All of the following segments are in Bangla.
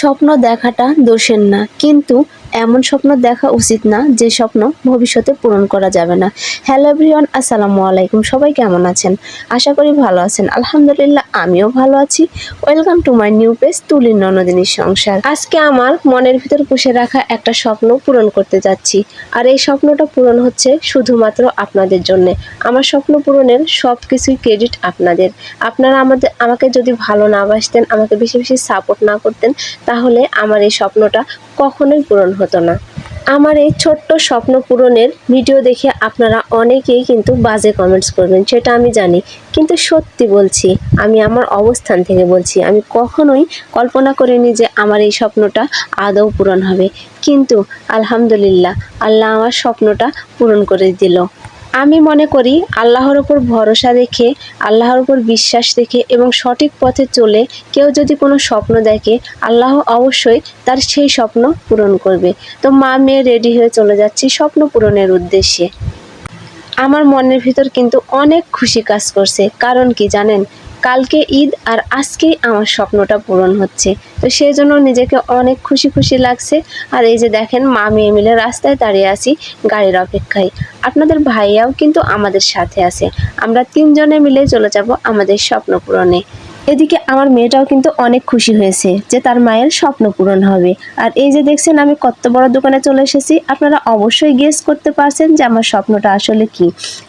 স্বপ্ন দেখাটা দোষের না। কিন্তু এমন স্বপ্ন দেখা উচিত না যে স্বপ্ন ভবিষ্যতে পূরণ করা যাবে না। হ্যালো এভরিওয়ান আসসালামু আলাইকুম। সবাই কেমন আছেন? আশা করি ভালো আছেন। আলহামদুলিল্লাহ, আমিও ভালো আছি। Welcome to my new page তুলির ননদিনীর সংসার আজকে আমার মনের ভিতর পুষে রাখা একটা স্বপ্ন পূরণ করতে যাচ্ছি। আর এই স্বপ্নটা পূরণ হচ্ছে শুধুমাত্র আপনাদের জন্য। আমার স্বপ্ন পূরণের সব কিছুই ক্রেডিট আপনাদের। আপনারা আমাদের, আমাকে যদি ভালো না বাসতেন, আমাকে বেশি বেশি সাপোর্ট না করতেন, তাহলে আমার এই স্বপ্নটা কখনোই পূরণ হতো না। আমার এই ছোট্ট স্বপ্ন পূরণের ভিডিও দেখে আপনারা অনেকেই কিন্তু বাজে কমেন্টস করবেন, সেটা আমি জানি। কিন্তু সত্যি বলছি, আমি আমার অবস্থান থেকে বলছি, আমি কখনোই কল্পনা করিনি যে আমার এই স্বপ্নটা আদৌ পূরণ হবে। কিন্তু আলহামদুলিল্লাহ, আল্লাহ আমার স্বপ্নটা পূরণ করে দিল। আমি মনে করি আল্লাহর ওপর ভরসা রেখে, আল্লাহর ওপর বিশ্বাস রেখে এবং সঠিক পথে চলে কেউ যদি কোনো স্বপ্ন দেখে, আল্লাহ অবশ্যই তার সেই স্বপ্ন পূরণ করবে। তো মা মেয়ে রেডি হয়ে চলে যাচ্ছি স্বপ্ন পূরণের উদ্দেশ্যে। আমার মনের ভিতর কিন্তু অনেক খুশি কাজ করছে। কারণ কি জানেন? কালকে ঈদ আর আজকেই আমার স্বপ্নটা পূরণ হচ্ছে। তো সেই জন্য নিজেকে অনেক খুশি খুশি লাগছে। আর এই যে দেখেন মা মেয়ে মিলে রাস্তায় দাঁড়িয়ে আছি গাড়ির অপেক্ষায়। আপনাদের ভাইয়াও কিন্তু আমাদের সাথে আছে। আমরা তিনজনে মিলে চলে যাব আমাদের স্বপ্ন পূরণে। এদিকে আমার মেয়েটাও কিন্তু অনেক খুশি হয়েছে যে তার মায়ের স্বপ্ন পূরণ হবে। আর এই যে দেখছেন, আমি কত বড় দোকানে চলে এসেছি, আপনারা অবশ্যই গেস করতে পারছেন যে আমার স্বপ্নটা আসলে কি।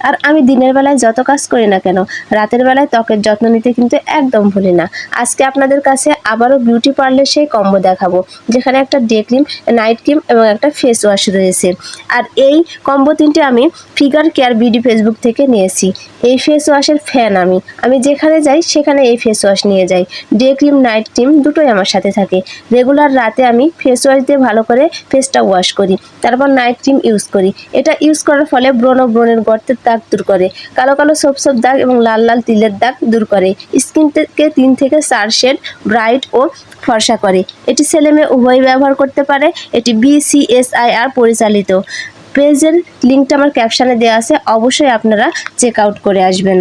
আর আমি দিনের বেলায় যত কাজ করি না কেন, রাতের বেলায় ত্বকের যত্ন নিতে কিন্তু একদম ভুলি না। আজকে আপনাদের কাছে আবারও বিউটি পার্লার সেই কম্বো দেখাবো, যেখানে একটা ডে ক্রিম নাইট ক্রিম এবং একটা ফেস ওয়াশ রয়েছে। আর এই কম্বো তিনটে আমি ফিগার কেয়ার বিডি ফেসবুক থেকে নিয়েছি। এই ফেস ওয়াশের ফ্যান আমি। আমি যেখানে যাই, সেখানে এই ফেস ওয়াশ নিয়ে যাই। ডে ক্রিম নাইট ক্রিম দুটোই আমার সাথে থাকে। রেগুলার রাতে আমি ফেস ওয়াশ দিয়ে ভালো করে ফেসটা ওয়াশ করি। তারপর নাইট ক্রিম ইউজ করি। এটা ইউজ করার ফলে ব্রণ ও ব্রণের গর্তের দাগ দূর করে। কালো কালো সব সব দাগ এবং লাল লাল তিলের দাগ দূর করে। স্কিন থেকে তিন থেকে চার শেড ব্রাইট ও ফর্সা করে। এটি ছেলে মেয়ে উভয় ব্যবহার করতে পারে। এটি বিসিএসআইআর পরিচালিত। পেজের লিঙ্কটা আমার ক্যাপশানে দেওয়া আছে। অবশ্যই আপনারা চেক আউট করে আসবেন।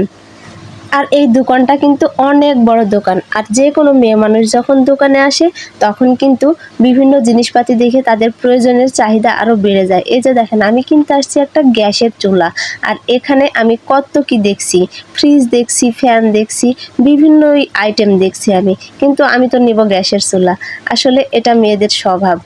আর এই দোকানটা কিন্তু অনেক বড় দোকান। আর যে কোনো মেয়ে মানুষ যখন দোকানে আসে, তখন কিন্তু বিভিন্ন জিনিসপাতি দেখে তাদের প্রয়োজনের চাহিদা আরও বেড়ে যায়। এই যে দেখেন, আমি কিন্তু আসছি একটা গ্যাসের চুলা। আর এখানে আমি কত কি দেখছি ফ্রিজ দেখছি ফ্যান দেখছি, বিভিন্ন আইটেম দেখছি আমি। কিন্তু আমি তো নিব গ্যাসের চুলা। আসলে এটা মেয়েদের স্বভাব।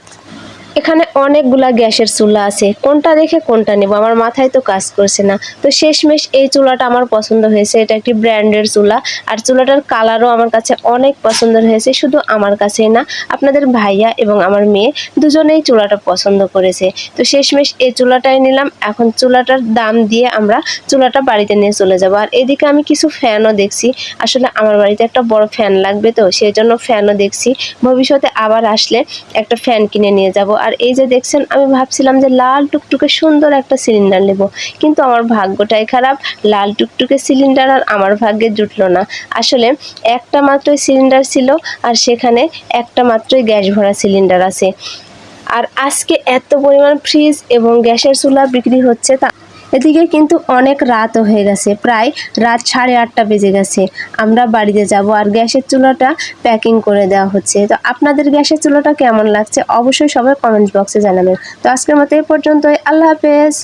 এখানে অনেকগুলা গ্যাসের চুলা আছে। কোনটা দেখে কোনটা নেব? আমার মাথায় তো কাজ করছে না। তো শেষমেশ এই চুলাটা আমার পছন্দ হয়েছে। এটা একটি ব্র্যান্ডের চুলা। আর চুলাটার কালারও আমার কাছে অনেক পছন্দ হয়েছে, শুধু আমার কাছেই না, আপনাদের ভাইয়া এবং আমার মেয়ে দুজনেই চুলাটা পছন্দ করেছে। তো শেষমেশ এই চুলাটাই নিলাম। এখন চুলাটার দাম দিয়ে আমরা চুলাটা বাড়িতে নিয়ে চলে যাব। আর এদিকে আমি কিছু ফ্যানও দেখছি। আসলে আমার বাড়িতে একটা বড় ফ্যান লাগবে তো, সেই জন্য ফ্যানও দেখছি। ভবিষ্যতে আবার আসলে একটা ফ্যান কিনে নিয়ে যাব। আর এই যে দেখছেন, আমি ভাবছিলাম যে লাল টুকটুকে সুন্দর একটা সিলিন্ডার নেব। কিন্তু আমার ভাগ্যটাই খারাপ, লাল টুকটুকে সিলিন্ডার আর আমার ভাগ্যে জুটলো না। আসলে একটা মাত্রই সিলিন্ডার ছিল আর সেখানে একটা মাত্রই গ্যাস ভরা সিলিন্ডার আছে। আর আজকে এত পরিমাণ ফ্রিজ এবং গ্যাসের চুলা বিক্রি হচ্ছে তা এদিকে কিন্তু অনেক রাতও হয়ে গেছে। প্রায় রাত সাড়ে আটটা বেজে গেছে। আমরা বাড়িতে যাব আর গ্যাসের চুলাটা প্যাকিং করে দেওয়া হচ্ছে। তো আপনাদের গ্যাসের চুলাটা কেমন লাগছে? অবশ্যই সবাই কমেন্ট বক্সে জানাবেন। তো আজকের মতো এই পর্যন্তই। আল্লাহ হাফেজ।